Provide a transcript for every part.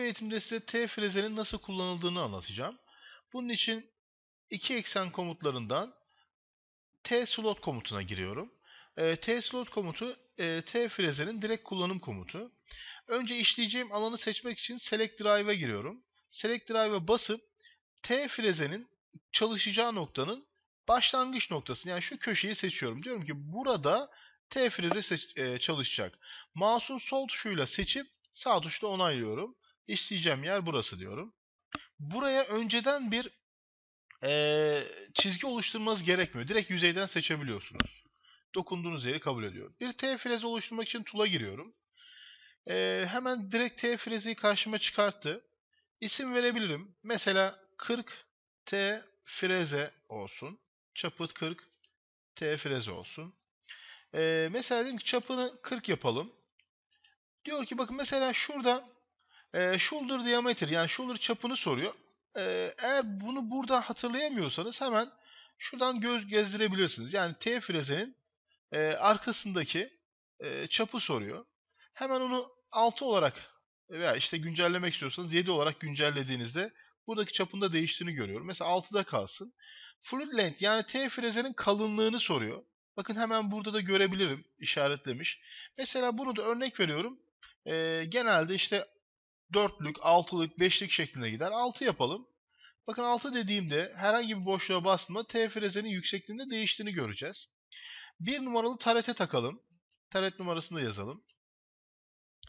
eğitimde size T frezenin nasıl kullanıldığını anlatacağım. Bunun için iki eksen komutlarından T slot komutuna giriyorum. E, T slot komutu e, T frezenin direkt kullanım komutu. Önce işleyeceğim alanı seçmek için Select Drive'a giriyorum. Select Drive'a basıp T frezenin çalışacağı noktanın başlangıç noktasını yani şu köşeyi seçiyorum. Diyorum ki burada T freze e, çalışacak. Mouse'un sol tuşuyla seçip sağ tuşla onaylıyorum. İşleyeceğim yer burası diyorum. Buraya önceden bir e, çizgi oluşturmanız gerekmiyor. Direkt yüzeyden seçebiliyorsunuz. Dokunduğunuz yeri kabul ediyor. Bir T freze oluşturmak için tool'a giriyorum. E, hemen direkt T frezeyi karşıma çıkarttı. İsim verebilirim. Mesela 40 T freze olsun. Çapı 40 T freze olsun. Ee, mesela diyelim ki çapını 40 yapalım. Diyor ki bakın mesela şurada e, shoulder diameter yani shoulder çapını soruyor. Ee, eğer bunu burada hatırlayamıyorsanız hemen şuradan göz gezdirebilirsiniz. Yani T frezenin e, arkasındaki e, çapı soruyor. Hemen onu 6 olarak veya işte güncellemek istiyorsanız 7 olarak güncellediğinizde buradaki çapında değiştiğini görüyorum. Mesela 6'da kalsın. Fluid length yani T frezenin kalınlığını soruyor. Bakın hemen burada da görebilirim işaretlemiş. Mesela bunu da örnek veriyorum. Ee, genelde işte dörtlük, altılık, beşlik şeklinde gider. 6 yapalım. Bakın 6 dediğimde herhangi bir boşluğa bastığımda T frezenin yüksekliğinde değiştiğini göreceğiz. Bir numaralı tarete takalım. Taret numarasını da yazalım.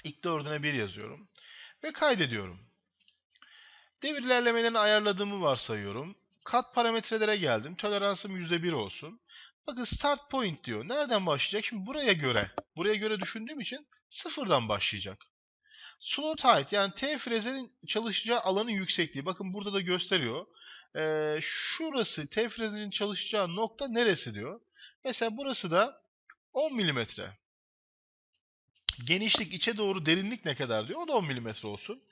İlk dördüne 1 yazıyorum. Ve kaydediyorum. Devir ilerlemelerini ayarladığımı varsayıyorum. Kat parametrelere geldim. Toleransım %1 olsun. Bakın start point diyor. Nereden başlayacak? Şimdi buraya göre. Buraya göre düşündüğüm için sıfırdan başlayacak. Slot height yani T frezenin çalışacağı alanın yüksekliği. Bakın burada da gösteriyor. Ee, şurası T frezenin çalışacağı nokta neresi diyor. Mesela burası da 10 milimetre. Genişlik içe doğru derinlik ne kadar diyor. O da 10 milimetre olsun.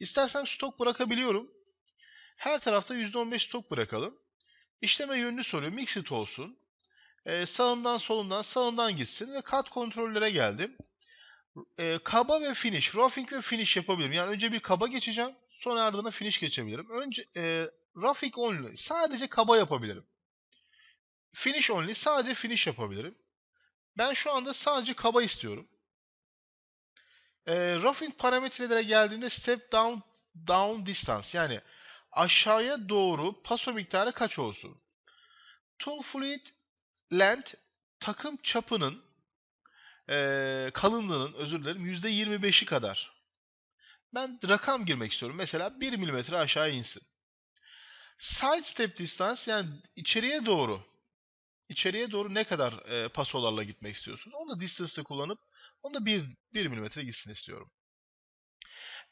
İstersem stok bırakabiliyorum. Her tarafta %15 stok bırakalım. İşleme yönünü soruyor. Mixit olsun. Ee, sağından solundan sağından gitsin ve kat kontrollere geldim. Ee, kaba ve finish, roughing ve finish yapabilirim. Yani önce bir kaba geçeceğim. Sonra ardına finish geçebilirim. Önce e, roughing only sadece kaba yapabilirim. Finish only sadece finish yapabilirim. Ben şu anda sadece kaba istiyorum. E, roughing parametrelere geldiğinde step down down distance yani aşağıya doğru paso miktarı kaç olsun? Tool fluid length takım çapının e, kalınlığının özür dilerim %25'i kadar. Ben rakam girmek istiyorum. Mesela 1 mm aşağı insin. Side step distance yani içeriye doğru içeriye doğru ne kadar e, pasolarla gitmek istiyorsunuz? Onu da distance'ı kullanıp onu da 1, 1 mm gitsin istiyorum.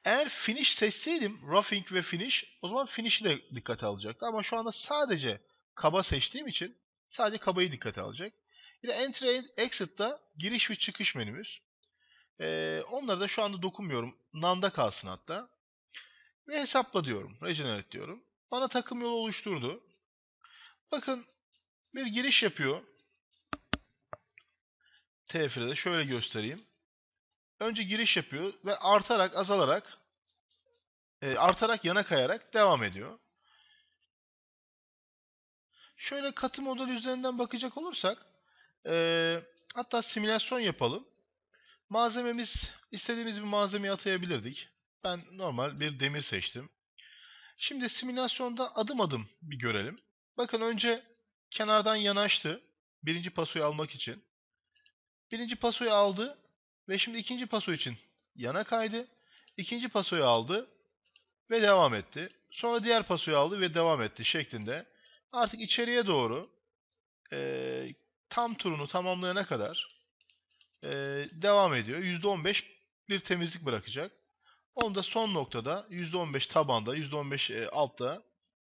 Eğer finish seçseydim, roughing ve finish, o zaman finish'i de dikkate alacaktı. Ama şu anda sadece kaba seçtiğim için sadece kabayı dikkate alacak. Yine entry and exit'ta giriş ve çıkış menümüz. Ee, onları da şu anda dokunmuyorum. None'da kalsın hatta. Ve hesapla diyorum. Regenerate diyorum. Bana takım yolu oluşturdu. Bakın bir giriş yapıyor. TFR'de şöyle göstereyim. Önce giriş yapıyor ve artarak azalarak e, artarak yana kayarak devam ediyor. Şöyle katı model üzerinden bakacak olursak e, hatta simülasyon yapalım. Malzememiz istediğimiz bir malzemeyi atayabilirdik. Ben normal bir demir seçtim. Şimdi simülasyonda adım adım bir görelim. Bakın önce kenardan yanaştı. Birinci pasoyu almak için. Birinci pasoyu aldı ve şimdi ikinci paso için yana kaydı. İkinci pasoyu aldı ve devam etti. Sonra diğer pasoyu aldı ve devam etti şeklinde. Artık içeriye doğru e, tam turunu tamamlayana kadar e, devam ediyor. %15 bir temizlik bırakacak. Onu da son noktada %15 tabanda, %15 e, altta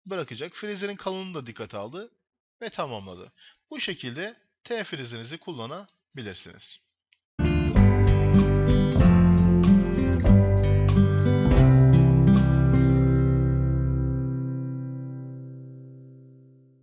bırakacak. Frezerin kalınlığını da dikkate aldı ve tamamladı. Bu şekilde T frezinizi kullanabilirsiniz.